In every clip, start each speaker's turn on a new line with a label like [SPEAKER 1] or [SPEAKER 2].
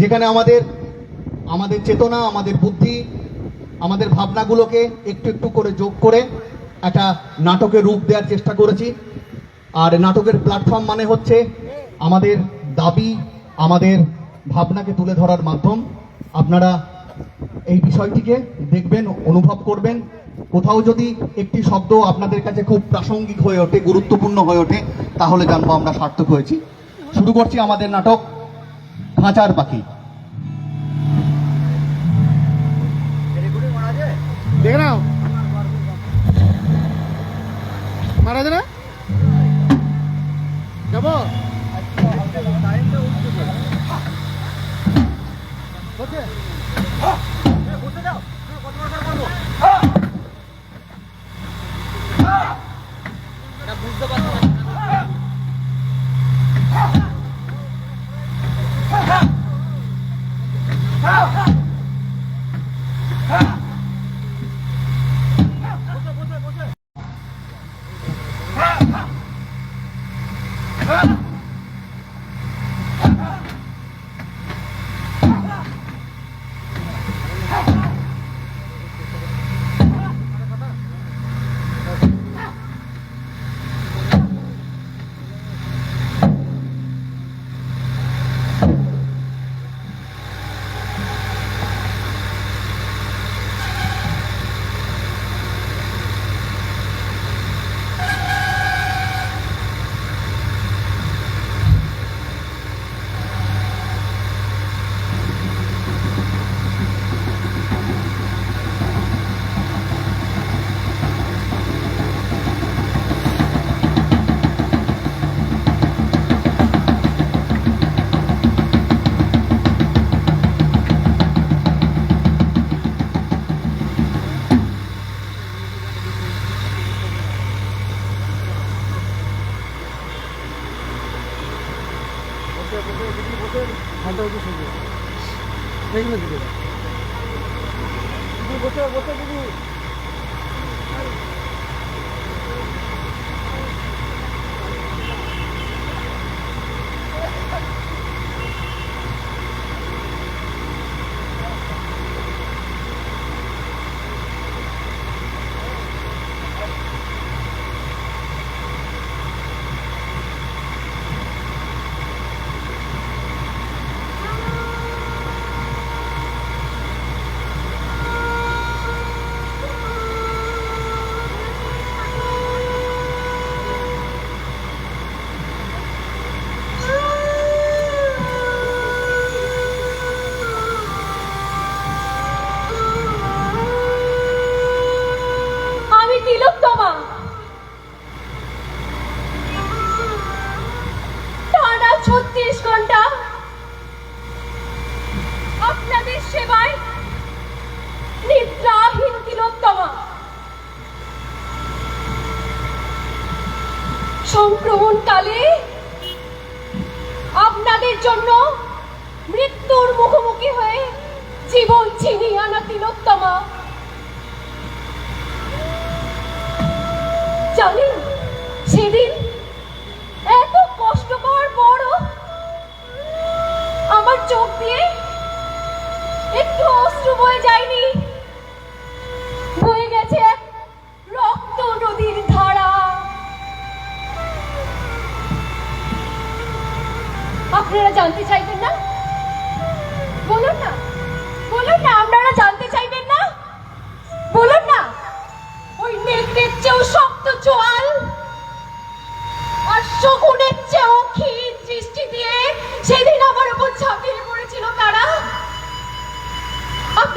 [SPEAKER 1] যেখানে আমাদের আমাদের চেতনা, আমাদের বুদ্ধি, আমাদের ভাবনাগুলোকে একটু একটু করে যোগ করে একটা নাটকের রূপ দেওয়ার চেষ্টা করেছি। আর নাটকের প্ল্যাটফর্ম মানে হচ্ছে আমাদের দাবি, আমাদের ভাবনাকে তুলে ধরার মাধ্যম। আপনারা এই বিষয়টিকে দেখবেন, অনুভব করবেন। কোথাও যদি একটি শব্দ আপনাদের কাছে খুব প্রাসঙ্গিক হয়ে ওঠে, গুরুত্বপূর্ণ হয়ে ওঠে, তাহলে জানব আমরা সার্থক হয়েছি। শুরু করছি আমাদের নাটক। খাঁচার পাখি।
[SPEAKER 2] দেখে মারা যাবে না? যাব? ঘণ্টা বসে শুনবে এইগুলো দিকে বসে বসে দিদি
[SPEAKER 3] আমি তিলোত্তমা টানা ছত্রিশ ঘণ্টা আপনাদের সেবায় নিদ্রাহীন তিলোত্তমা। সংক্রমণকালে আপনাদের জন্য মৃত্যুর মুখোমুখি হয়ে জীবন তিলোত্তমা। জানেন সেদিন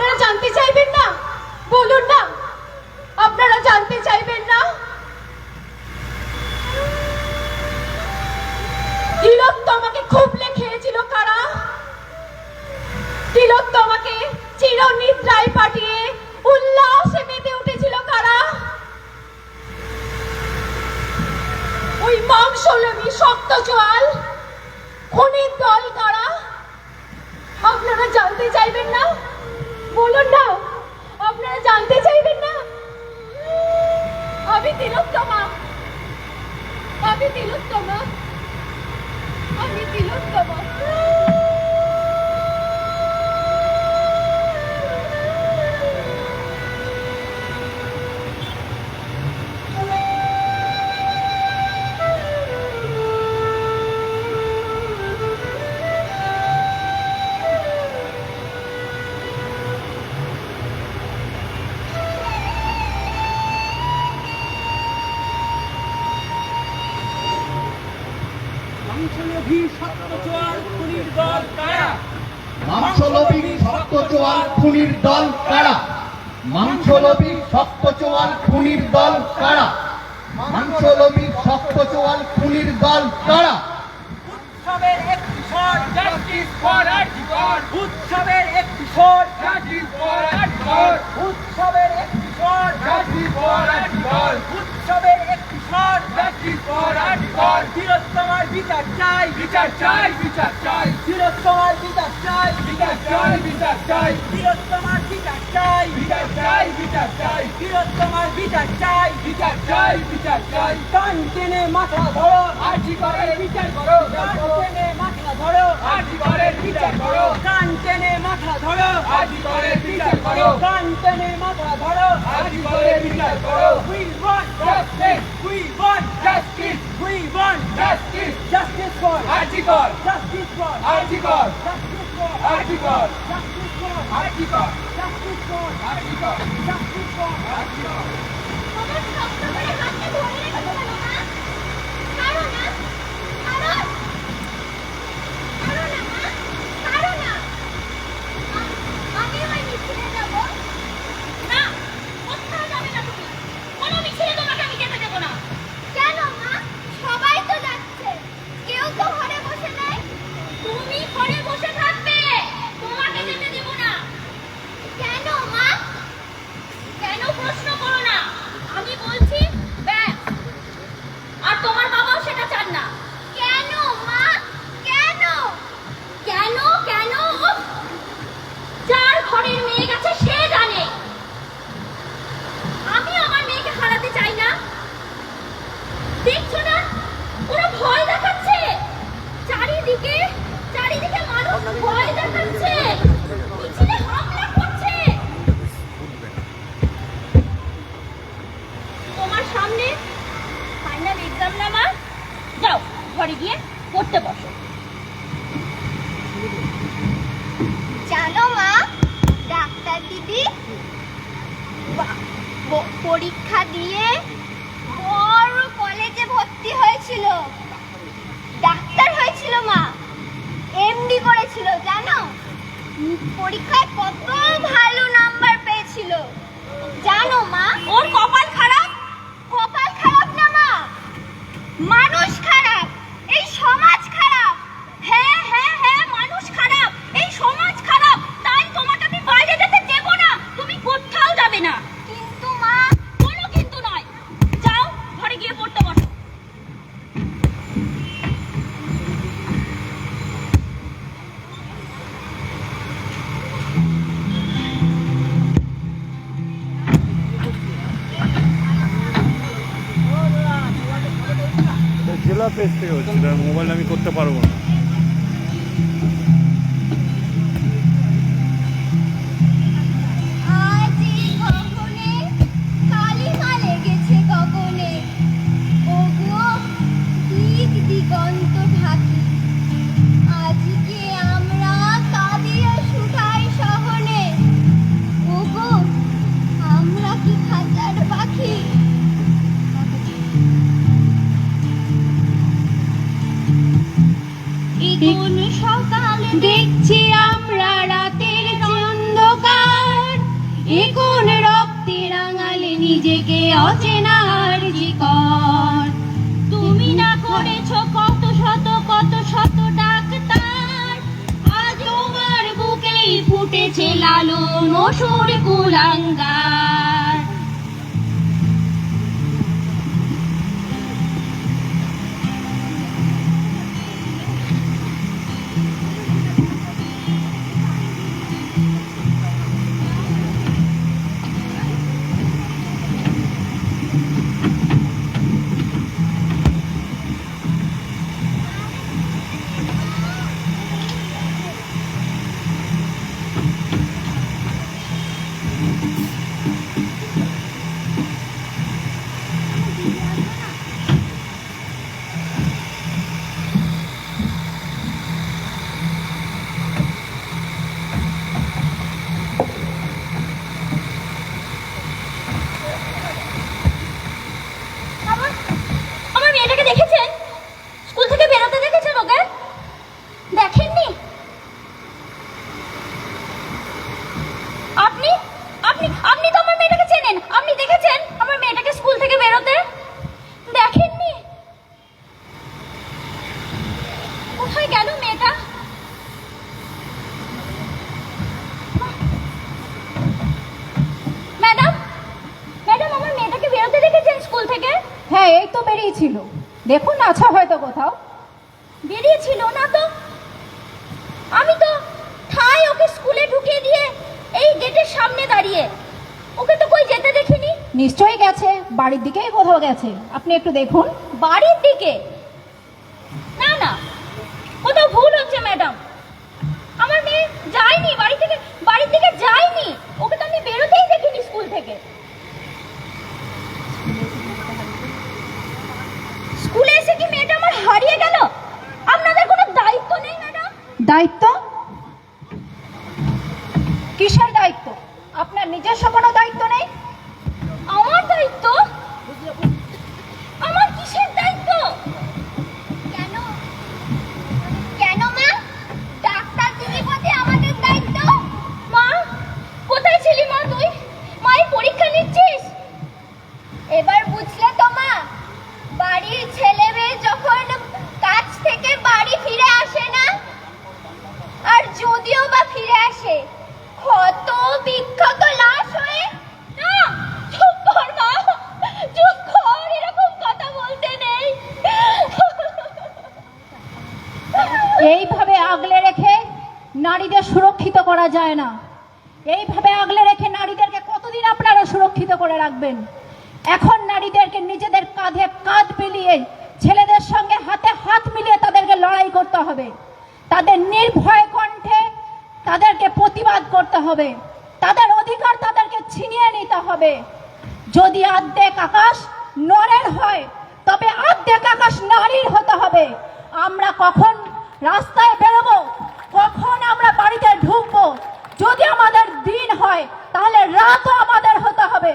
[SPEAKER 3] আপনারা জানতে চাইবেন না? বলুন না। আপনারা জানতে চাইবেন না? তিলোত্তমাকে খুবলে খেয়েছিল কারা? তিলোত্তমাকে চিরনিদ্রায় পাঠিয়ে উল্লাসে মেতে উঠেছিল কারা? ওই মাংসলবী শক্ত জোয়াল, খুনির দল কারা? আপনারা জানতে চাইবেন না? বলুন না আপনারা জানতে চাইবেন না? আমি তিলোত্তমা। আমি তিলোত্তমা। আমি তিলোত্তমা।
[SPEAKER 1] খুনির দল কারা? মাংসলোভী শক্ত চোয়াল খুনির দল কারা? মাংসলোভী শক্ত চোয়াল খুনির দল কারা?
[SPEAKER 4] উৎসবের একটি উৎসবের উৎসবের স্বর জাস্টিস ফর আর্টিকল তিরোত্তমার বিচার চাই বিচার চাই বিচার চাই। তিরোত্তমার বিচার চাই বিচার চাই বিচার চাই। তিরোত্তমার বিচার চাই বিচার চাই বিচার চাই। তিরোত্তমার বিচার চাই বিচার চাই বিচার চাই। কান টেনে মাথা ধরো। আর্জি করে বিচার করো কান টেনে মাথা ধরো করে বিচার করো কান টেনে মাথা ধরো করে বিচার করো কান টেনে মাথা ধরো করে বিচার করো we want justice we want justice we want justice justice for article justice for article justice for article justice for article justice for article justice for article
[SPEAKER 5] তোমার শক্ত করে হাতটা ধরে
[SPEAKER 6] পেজ থেকে হচ্ছে মোবাইল আমি করতে পারব না।
[SPEAKER 3] এ কোন রক্তে রাঙালে নিজেকে অচেনা আরজি কর
[SPEAKER 5] তুমি না করেছ কত শত কত শত ডাক্তার।
[SPEAKER 3] আজ তোমার বুকেই ফুটেছে লালন অসুর কুলাঙ্গার।
[SPEAKER 5] কেন মেয়েটা? ম্যাডাম ম্যাডাম আমার মেয়েটাকে বেরোতে দেখেছেন স্কুল থেকে?
[SPEAKER 3] হ্যাঁ এই তো বেরিয়েছিল। দেখুন আছো হয়তো কোথাও।
[SPEAKER 5] বেরিয়েছিল না তো? আমি তো ঠাই ওকে স্কুলে ঢুকিয়ে দিয়ে এই গেটের সামনে দাঁড়িয়ে। ওকে তো কই যেতে দেখিনি?
[SPEAKER 3] নিশ্চয়ই গেছে বাড়ির দিকেই কোথাও গেছে। আপনি একটু দেখুন।
[SPEAKER 5] বাড়ির দিকে? না না কোথাও ভুল হচ্ছে ম্যাডাম আমার মেয়ে যায়নি বাড়ি থেকে বাড়ির দিকে যায়নি। ওকে তো আমি বেরোতেই দেখিনি স্কুল থেকে। স্কুলে এসে কি মেয়েটা আমার হারিয়ে গেল? আপনাদের কোনো দায়িত্ব নেই ম্যাডাম
[SPEAKER 3] দায়িত্ব? কিসের দায়িত্ব? আপনার নিজস্ব কোনো দায়িত্ব নেই?
[SPEAKER 5] আমার দায়িত্ব আমার কিসের দায়িত্ব কেন কেন মা ডাক্তার দিদি বলতে আমাদের দায়িত্ব মা কোথায় ছিলি মা তুই মায়ের পরীক্ষা নিচ্ছিস এবার বুঝলে তো মা বাড়ির ছেলে মেয়ে যখন কাজ থেকে বাড়ি ফিরে আসে না আর যদিও বা ফিরে আসে ক্ষত বিক্ষত লাশ হয়ে না চুপ কর মা চুপ কর এরকম কথা বলতে নেই
[SPEAKER 3] এইভাবে আগলে রেখে নারীদের সুরক্ষিত করা যায় না। এইভাবে আগলে রেখে নারীদেরকে কতদিন আপনারা সুরক্ষিত করে রাখবেন? এখন নারীদেরকে নিজেদের কাঁধে কাঁধ মিলিয়ে ছেলেদের সঙ্গে হাতে হাত মিলিয়ে তাদেরকে লড়াই করতে হবে। তাদের নির্ভয় কণ্ঠে তাদেরকে প্রতিবাদ করতে হবে। তাদের অধিকার তাদেরকে ছিনিয়ে নিতে হবে। যদি আর্ধেক আকাশ নরের হয়, তবে আর্ধেক আকাশ নারীর হতে হবে। আমরা কখন রাস্তায় বেরোবো, কখন আমরা বাড়িতে ঢুকবো। যদি আমাদের দিন হয়, তাহলে রাতও আমাদের হতে হবে।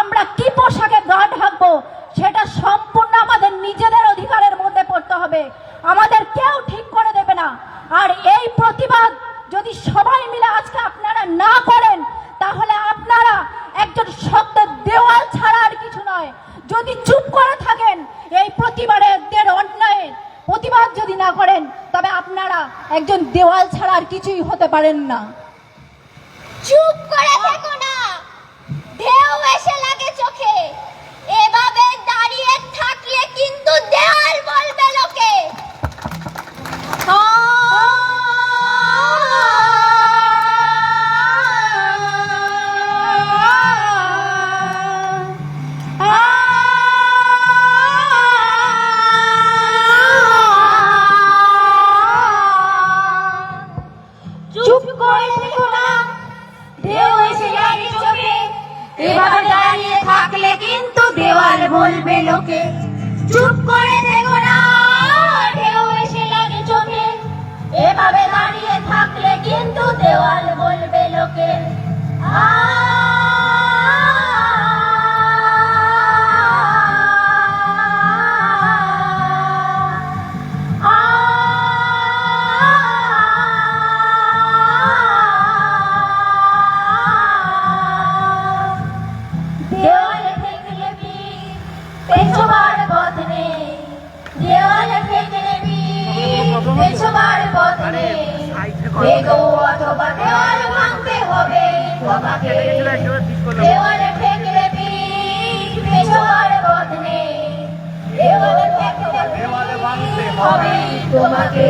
[SPEAKER 3] আমরা কি পোশাকে গা ঢাকবো, সেটা সম্পূর্ণ আমাদের নিজেদের অধিকারের মধ্যে পড়তে হবে। আমাদের কেউ ঠিক করে দেবে না। আর এই প্রতিবাদ যদি সবাই মিলে আজকে আপনারা না করেন, তাহলে আপনারা একজন শব্দ দেওয়াল ছাড়া আর কিছু নয়। যদি চুপ করে থাকেন, এই প্রতিবাদের অন্যায়ের প্রতিবাদ যদি না করেন আপনারা একজন দেওয়াল ছাড়া আর কিছুই হতে পারেন না।
[SPEAKER 5] চুপ করে থেকো না। ঢেউ এসে লাগে চোখে। এভাবে দাঁড়িয়ে থাকলে কিন্তু দেওয়াল বলবে লোকে। বীর পেছোবার পথ। এগো অথবা দেওয়াল ভাঙতে হবে। তোমাকে দেওয়ালে ঠেকলে বীর পেছোবার পথ। নেই দেওয়ালে ঠেকলে হবে। তোমাকে